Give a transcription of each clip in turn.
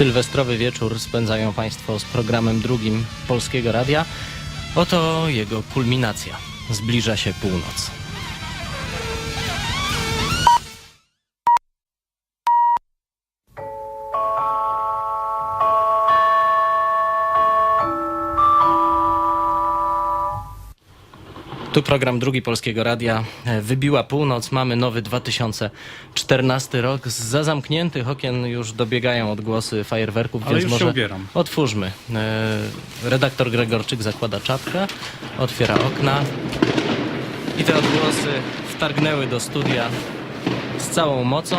Sylwestrowy wieczór spędzają Państwo z programem drugim Polskiego Radia. Oto jego kulminacja. Zbliża się północ. Tu program drugi Polskiego Radia. E, Wybiła północ, mamy nowy 2014 rok. Za zamkniętych okien już dobiegają odgłosy fajerwerków, Ale więc może otwórzmy. E, Redaktor Gregorczyk zakłada czapkę, otwiera okna i te odgłosy wtargnęły do studia z całą mocą.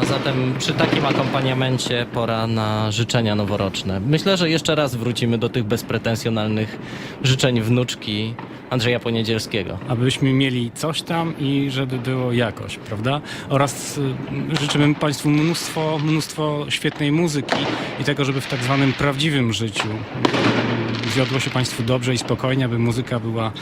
A zatem przy takim akompaniamencie pora na życzenia noworoczne. Myślę, że jeszcze raz wrócimy do tych bezpretensjonalnych życzeń wnuczki Andrzeja Poniedzielskiego. abyśmy mieli coś tam i żeby było jakoś, prawda? Oraz y, życzymy Państwu mnóstwo, mnóstwo świetnej muzyki i tego, żeby w tak zwanym prawdziwym życiu y, wiodło się Państwu dobrze i spokojnie, aby muzyka była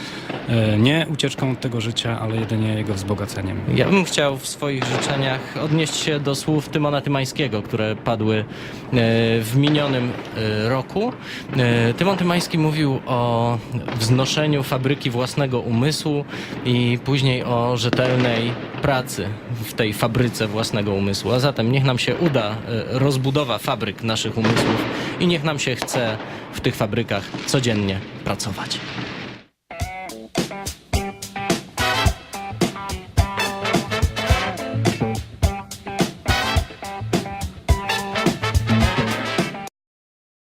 nie ucieczką od tego życia, ale jedynie jego wzbogaceniem. Ja bym chciał w swoich życzeniach odnieść się do słów Tymona Tymańskiego, które padły e, w minionym e, roku. E, Tymon Tymański mówił o wznoszeniu fabryki własnego umysłu i później o rzetelnej pracy w tej fabryce własnego umysłu. A zatem niech nam się uda e, rozbudowa fabryk naszych umysłów i niech nam się chce w tych fabrykach codziennie pracować.